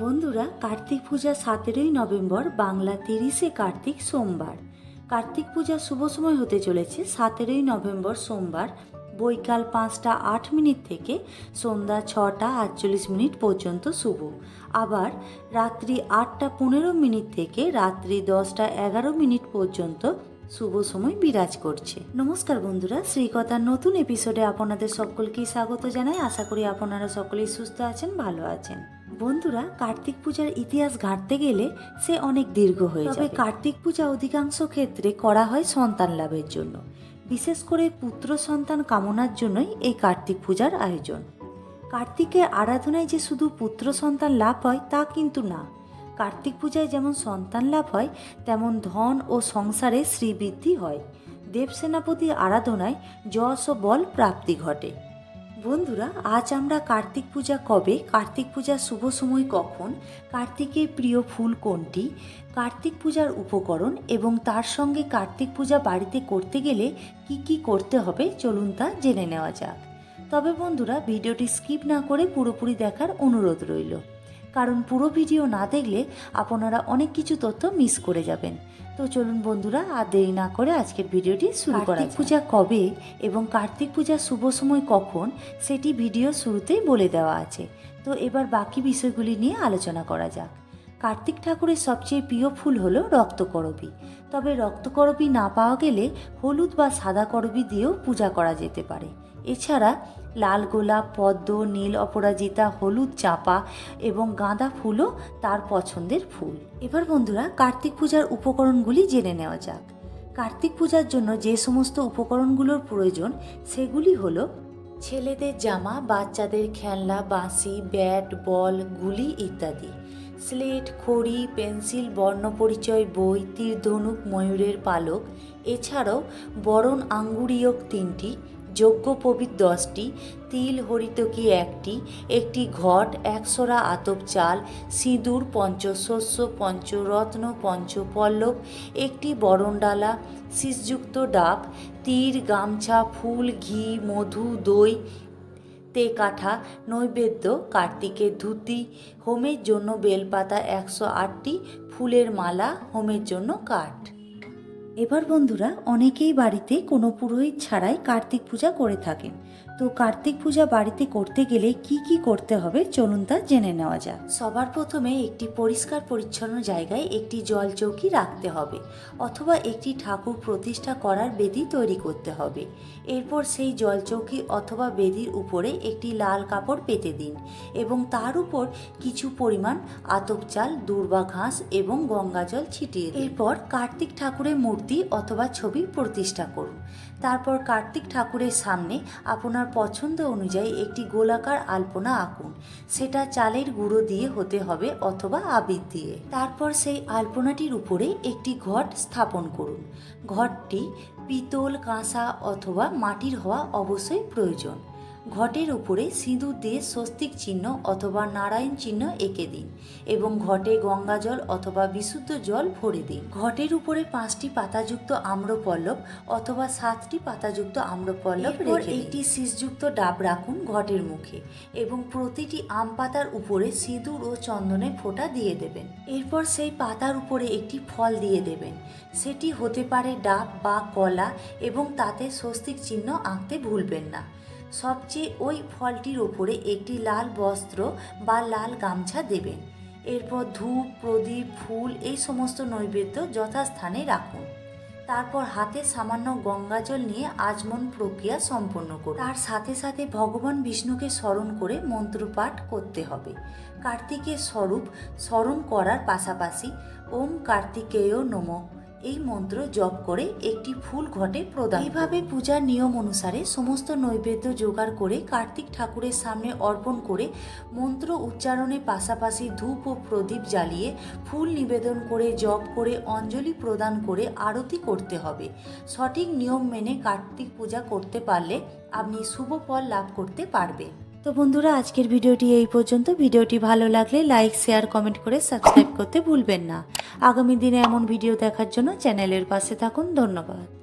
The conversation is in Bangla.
বন্ধুরা, কার্তিক পূজা সতেরোই নভেম্বর, বাংলা তিরিশে কার্তিক সোমবার। কার্তিক পূজা শুভ সময় হতে চলেছে সতেরোই নভেম্বর সোমবার, বৈকাল পাঁচটা আট মিনিট থেকে সন্ধ্যা ছটা আটচল্লিশ মিনিট পর্যন্ত শুভ। আবার রাত্রি আটটা পনেরো মিনিট থেকে রাত্রি দশটা এগারো মিনিট পর্যন্ত শুভ সময় বিরাজ করছে। নমস্কার বন্ধুরা, শ্রীকথার নতুন এপিসোডে আপনাদের সকলকেই স্বাগত জানাই। আশা করি আপনারা সকলেই সুস্থ আছেন, ভালো আছেন। বন্ধুরা কার্তিক পূজার ইতিহাস ঘাটতে গেলে সে অনেক দীর্ঘ হয়ে যাবে। কার্তিক পূজা অধিকাংশ ক্ষেত্রে করা হয় সন্তান লাভের জন্য। বিশেষ করে পুত্র সন্তান কামনার জন্যই এই কার্তিক পূজার আয়োজন। কার্তিকের আরাধনায় যে শুধু পুত্র সন্তান লাভ হয় তা কিন্তু না। কার্তিক পূজায় যেমন সন্তান লাভ হয় তেমন ধন ও সংসারে শ্রীবৃদ্ধি হয়। দেবসেনাপতির আরাধনায় যশ ও বল প্রাপ্তি ঘটে। বন্ধুরা, আজ আমরা কার্তিক পূজা কবে? কার্তিক পূজার শুভ সময় কখন? কার্তিকের প্রিয় ফুল কোনটি? কার্তিক পূজার উপকরণ এবং তার সঙ্গে কার্তিক পূজা বাড়িতে করতে গেলে কি কি করতে হবে চলুন তা জেনে নেওয়া যাক। তবে বন্ধুরা, ভিডিওটি স্কিপ না করে পুরোপুরি দেখার অনুরোধ রইল। কারণ পুরো ভিডিও না দেখলে আপনারা অনেক কিছু তথ্য মিস করে যাবেন। তো চলুন বন্ধুরা আর দেরি না করে আজকের ভিডিওটি শুরু করা। পূজা কবে এবং কার্তিক পূজার শুভ সময় কখন সেটি ভিডিও শুরুতেই বলে দেওয়া আছে। তো এবার বাকি বিষয়গুলি নিয়ে আলোচনা করা যাক। কার্তিক ঠাকুরের সবচেয়ে প্রিয় ফুল হলো রক্তকরবী। তবে রক্তকরবী না পাওয়া গেলে হলুদ বা সাদা করবী দিয়েও পূজা করা যেতে পারে। এছাড়া লাল গোলাপ, পদ্ম, নীল অপরাজিতা, হলুদ চাপা এবং গাঁদা ফুলও তার পছন্দের ফুল। এবার বন্ধুরা কার্তিক পূজার উপকরণগুলি জেনে নেওয়া যাক। কার্তিক পূজার জন্য যে সমস্ত উপকরণগুলোর প্রয়োজন, সেগুলি হলো ছেলেদের জামা, বাচ্চাদের খেলনা, বাঁশি, ব্যাট, বল, গুলি ইত্যাদি। স্লেট, খড়ি, পেন্সিল, বর্ণপরিচয় বই তীর ধনুক ময়ূরের পালক। এছাড়াও বরণ আঙ্গুরীয়ক তিনটি যজ্ঞপবিত দশটি, তিল হরিতকি একটি একটি ঘট একশোরা আতপ চাল, সিঁদুর, পঞ্চশস্য, পঞ্চরত্ন, পঞ্চপল্লব, একটি বরণডালা, শীষযুক্ত ডাব, তীর, গামছা, ফুল, ঘি, মধু, দই, তে কাঠা, নৈবেদ্য, কার্তিকের ধুতি, হোমের জন্য বেলপাতা একশো আটটি, ফুলের মালা, হোমের জন্য কাঠ। এবার বন্ধুরা, অনেকেই বাড়িতে কোনো পুরোহিত ছাড়াই কার্তিক পূজা করে থাকেন। তো কার্তিক পূজা বাড়িতে করতে গেলে কি কি করতে হবে চলুন তা জেনে নেওয়া যাক। সবার প্রথমে একটি পরিষ্কার পরিচ্ছন্ন জায়গায় একটি জল চৌকি রাখতে হবে অথবা একটি ঠাকুর প্রতিষ্ঠা করার বেদি তৈরি করতে হবে। এরপর সেই জল চৌকি অথবা বেদির উপরে একটি লাল কাপড় পেতে দিন এবং তার উপর কিছু পরিমাণ আতপ চাল, দূর্বা ঘাস এবং গঙ্গাজল ছিটিয়ে এরপর কার্তিক ঠাকুরের মূর্তি অথবা ছবি প্রতিষ্ঠা করুন। তারপর কার্তিক ঠাকুরের সামনে আপনার পছন্দ অনুযায়ী একটি গোলাকার আলপনা আঁকুন। সেটা চালের গুঁড়ো দিয়ে হতে হবে অথবা আবির দিয়ে। তারপর সেই আলপনাটির উপরে একটি ঘট স্থাপন করুন। ঘটটি পিতল, কাঁসা অথবা মাটির হওয়া অবশ্যই প্রয়োজন। ঘটের উপরে সিঁদুর দিয়ে স্বস্তিক চিহ্ন অথবা নারায়ণ চিহ্ন এঁকে দিন এবং ঘটে গঙ্গা জল অথবা বিশুদ্ধ জল ভরে দিন। ঘটের উপরে পাঁচটি পাতাযুক্ত আম্রপল্লব অথবা সাতটি পাতাযুক্ত আম্রপল্লব রেখে একটি শীষযুক্ত ডাব রাখুন ঘটের মুখে এবং প্রতিটি আম পাতার উপরে সিঁদুর ও চন্দনের ফোঁটা দিয়ে দেবেন। এরপর সেই পাতার উপরে একটি ফল দিয়ে দেবেন। সেটি হতে পারে ডাব বা কলা এবং তাতে স্বস্তিক চিহ্ন আঁকতে ভুলবেন না। সবচেয়ে ওই ফলটির ওপরে একটি লাল বস্ত্র বা লাল গামছা দেবেন। এরপর ধূপ, প্রদীপ, ফুল এই সমস্ত নৈবেদ্য যথাস্থানে রাখুন। তারপর হাতে সামান্য গঙ্গাজল নিয়ে আজমন প্রক্রিয়া সম্পন্ন করুন। তার সাথে সাথে ভগবান বিষ্ণুকে স্মরণ করে মন্ত্রপাঠ করতে হবে। কার্তিকের স্বরূপ স্মরণ করার পাশাপাশি ওম কার্তিকেয় নমঃ। এই মন্ত্র জপ করে একটি ফুল ঘটে প্রদান এইভাবে পূজার নিয়ম অনুসারে সমস্ত নৈবেদ্য জোগাড় করে কার্তিক ঠাকুরের সামনে অর্পণ করে মন্ত্র উচ্চারণের পাশাপাশি ধূপ ও প্রদীপ জ্বালিয়ে ফুল নিবেদন করে, জপ করে, অঞ্জলি প্রদান করে আরতি করতে হবে। সঠিক নিয়ম মেনে কার্তিক পূজা করতে পারলে আপনি শুভ ফল লাভ করতে পারবেন। তো বন্ধুরা, আজকের ভিডিওটি এই পর্যন্ত। ভিডিওটি ভালো লাগলে লাইক, শেয়ার, কমেন্ট করে সাবস্ক্রাইব করতে ভুলবেন না। আগামী দিনে এমন ভিডিও দেখার জন্য চ্যানেলের পাশে থাকুন। ধন্যবাদ।